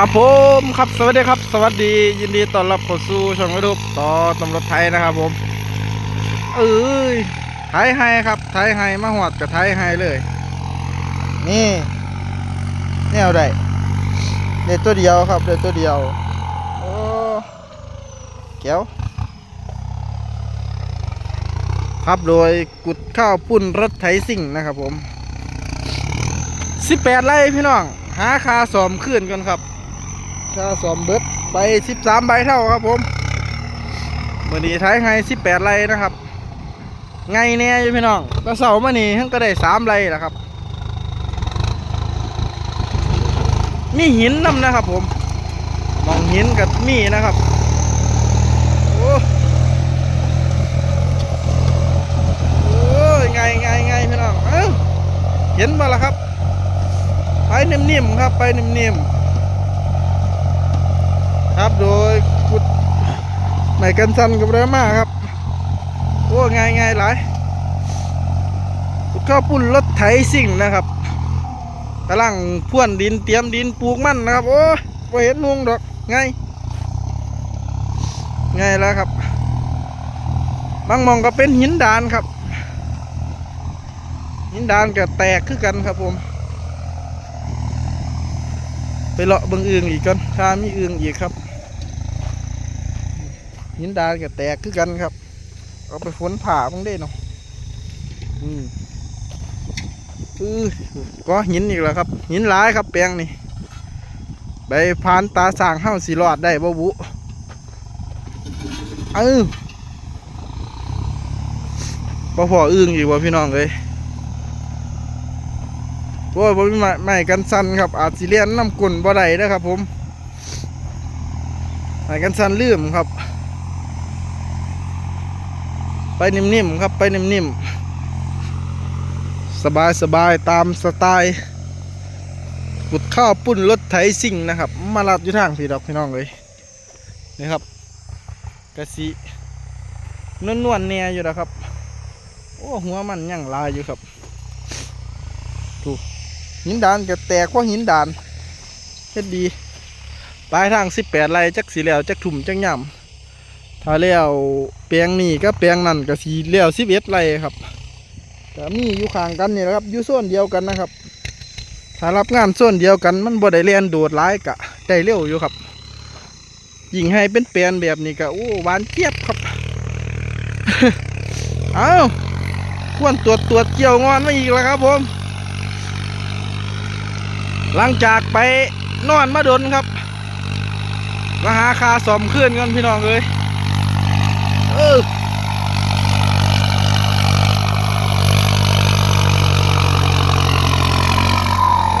ครับผมครับสวัสดีครับ สวัสดียินดีต้อนรับเข้าสู่ช่องยูทูบต่อตำรวจไทยนะครับผม เอ้ยไทยไฮครับไทยไฮมาหอดกับไทยไฮเลย นี่แนวใดเด็ดตัวเดียวครับเด็ดตัวเดียวโอ้แก้วครับโดยกุดข้าวปุ้นรถไถสิ่งนะครับผม 18ไร่พี่น้อง หาคาสอมขึ้นกันครับ คาสอมเบิดไป 13 ใบเท่าครับผมมื่อนี้ท้ายไง18 ไรนะครับ ไงแน่อยู่พี่น้องตะเสาร์มื่อนี้ทั้งก็ได้ 3 ไร่แล้วครับ มีหินนำนะครับผมมองหินกับมีนะครับโอ้ยไงไงไงพี่น้องเอ้าเห็นมาแล้วครับ ไปนิ่มๆครับ ไปนิ่มๆ ครับโดยกุดไหนกันสันกับเรือมาครับโอ้ง่ายง่ายหลายกุดข้าวปุ้นรถไถสิ่งนะครับกำลังพ่วนดินเตรียมดินปลูกมันนะครับ โอ้ไ่เห็นนุงดอกง่ายง่ายแล้วครับ บางมองก็เป็นหินดานครับ หินดานก็แตกขึ้นกันครับผมไปเลาะบิ่งอึงอีกก่อนถ้ามีอึงอีกครับ หินดานก็แตกคือกันครับ เอาไปฝนผ่าเบิ่งได้เนาะอืมอือก็หินอีกแล้วครับ หินหลายครับแปลงนี่ไปพานตาสางเฮ้าสีรอดได้บ่บุเออบ่พออึ้งอีกว่าพี่น้องเลยโอ้ยผมไม่ไม่กันสั้นครับ อาจสิเลียนน้ำกุ่นบ่ได้นะครับผมไม่กันสั้นลืมครับ ไปนิ่มๆครับไปนิ่มๆ สบายๆตามสไตล์กุดข้าวปุ้นรถไถสิ่งนะครับ มาลัดอยู่ทางพี่ดอกพี่น้องเลยนี่ครับกะสีนวลๆเนี่ยอยู่นะครับ โอ้หัวมันยังลายอยู่ครับหินดานก็แตกเพราะหินดานเฮ็ดดีปลายทางสิบแปดไร่จักสีแล้วจักถุ่มจักย่ำ ถ้าแล้วแปลงนี้ก็แปลงนั่นก็สีแล้วสิบเอ็ดไรครับแต่มีอยู่ข้างกันนี่แหละครับอยู่โซนเดียวกันนะครับ ถ้ารับงานโซนเดียวกันมันบ่ได้เรียนโดดร้ายกะได้เร็วอยู่ครับยิงให้เป็นแปลี่ยนแบบนี้ก็โอ้หวานเจี๊ยบครับเอาควรตรวจตรวจเกี่ยวงอนมาอีกแล้วครับผม หลังจากไปนอนมาดนครับมาหาคาสอมขึ้นกันพี่น้องเลย เออ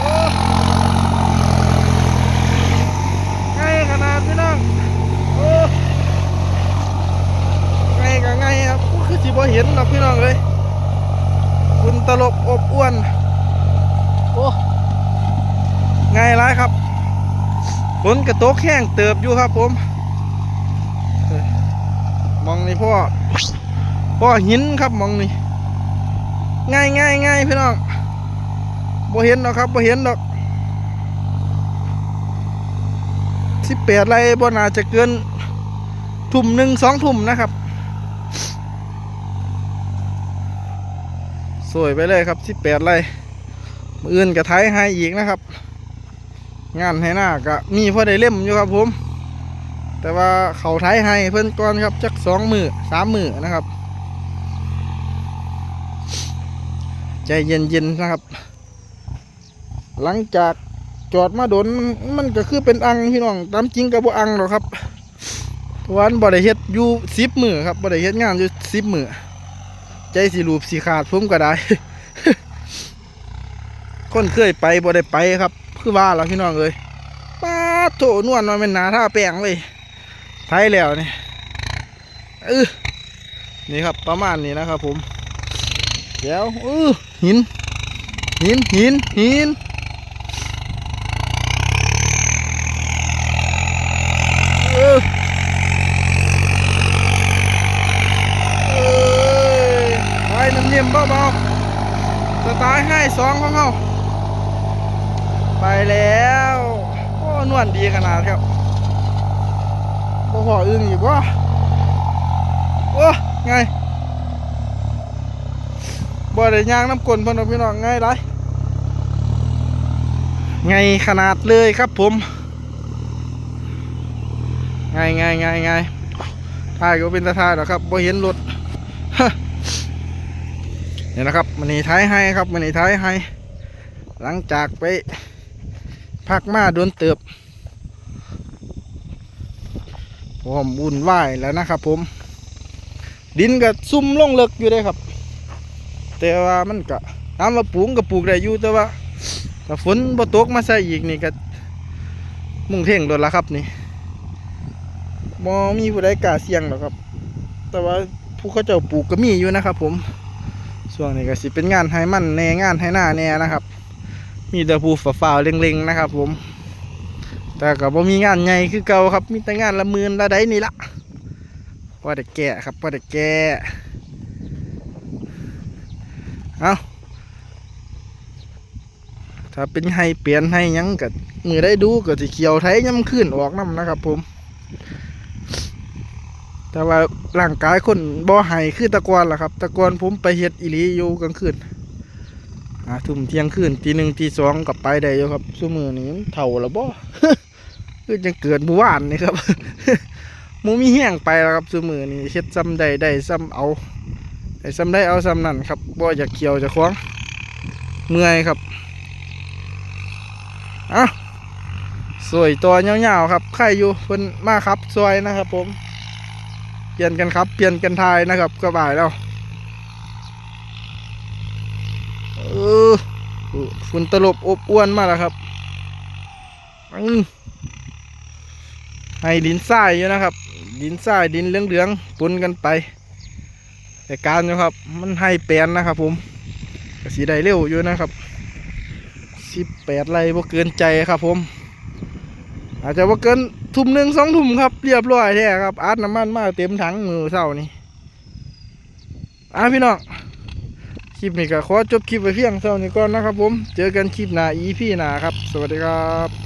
โอ้ง่ายขนาดพี่น้องโอ้ง่ายก็ง่ายครับคือสิบ่เห็นหรอกพี่น้องเลยคุณตลบอบอ้วน โอ้ไงไรครับฝนกระตกแห้งเติบอยู่ครับผม มองนี่พ่อพ่อหินครับมองนี่ง่ายง่ายง่ายพี่น้องบ่เห็นดอกครับบ่เห็นดอกสิบแปดไรบ่น่าจะเกินทุ่มหนึ่งสองทุ่มนะครับสวยไปเลยครับสิบแปดไรมืออื่นกับไทยให้อีกนะครับ งานให้หน้าก็มีพอได้เล่มอยู่ครับผม แต่ว่าเขาไทยให้เพิ่นก่อนครับจักสองมือสามมือนะครับ ใจเย็นๆนะครับ หลังจากจอดมาโดนมันก็คือเป็นอังพี่น้องตามจริงกับบ่อังหรอกครับวันบ่ได้เฮ็ดอยู่สิบมือครับบ่ได้เฮ็ดงานอยู่สิบมือใจสีรูปสีขาดผมก็ได้ คนเคยไปบ่ได้ไปครับ คือว่าแล้วพี่น้องเอ้ยป้าโถนวลมาเป็นหนาท่าแป้งเลย ไทยแล้วนี่เออนี่ครับประมาณนี้นะครับผมเดี๋ยวเออหิน หินหินหินเออเอ้ยไปน้ำเยี่ยมเบาๆสไตล์ให้สองของเขาไปแล้ว โอ้นวลดีขนาดครับ บ่พออึ้งอีกว่าโอ้ไงบ่ได้ย่างน้ำกลนพ่อน้องพี่น้องไงไรไงขนาดเลยครับผมไงไงไงไงถ่ายก็เป็นตาถ่ายหรอครับบ่เห็นรถเนี่ยนะครับมันนี่ท้ายให้ครับมันนี่ท้ายให้ หลังจากไปพักมาโดนเติบ ผมวุ่นวายแล้วนะครับ ผม ดินก็ซุ่มลงเลิกอยู่เลยครับ แต่ว่ามันก็น้ำมาปลูกก็ปลูกได้อยู่แต่ว่าถ้าฝนบ่ตกมาใส่อีกนี่ก็มุ่งเท่งโดนละครับนี่บ่มีผู้ใดกล้าเสี่ยงหรอกครับ แต่ว่าผู้เขาเจ้าปลูกก็มีอยู่นะครับ ผมช่วงนี้ก็สิเป็นงานให้มันแน่งานให้หน้าแน่นะครับ มีแต่ผู้ฝ่าฝ่าเล็งๆนะครับ ผม แต่ก็บ่มีงานใหญ่คือเก่าครับ มีแต่งานละหมื่นละใดนี่ละว่าแต่แก่ครับว่าแต่แก่เอาถ้าเป็นให้เปลี่ยนให้ยังกับมือได้ดูก็สิเขียวไทยย้ำขึ้นออกน้ำนะครับ ผม แต่ว่าร่างกายคนบ่ให้คือตะกอนล่ะครับ ตะกอนผมไปเฮ็ดอีหลีอยู่กลางคืนหาทุ่มเที่ยงคืนตีหนึ่งตีสองกลับไปได้อยู่ครับซุมือนี้เท่าล้วบ่ คือจังเกิดเมื่อวานนี่ครับมูมีเหี้ยงไปแล้วครับซุมือนี้เฮ็ดซ้ำใดได้ซ้ำเอาได้ซ้ำได้เอาซ้ำนั่นครับบ่อยากเขียวจะคว้างเมื่อยครับอะสวยตัวเงาวๆครับใครอยู่เพิ่นมาครับสวยนะครับผม เปลี่ยนกันครับเปลี่ยนกันทายนะครับก็บ่ายแล้วเออฝุ่นตลบอบอ้วนมากแล้วครับอืม ให้ดินทรายอยู่นะครับ ดินทรายดินเหลืองๆปนกันไปแต่การอยู่ครับ มันให้แปลนนะครับผมกสีได้เร็วอยู่นะครับสิบแปดไรบ่เกินใจครับผม อาจจะว่เกินทุ่มหนึ่งสองทุ่มครับเรียบร้อยแท้ครับอาดน้ำมันมาเต็มถังมือเศร้านี่อะพี่น้องคลิปนี้ก็ขอจบคลิปไว้เพียงเท่านี้ก่อนนะครับผม เจอกันคลิปหน้า EP หน้าครับ สวัสดีครับ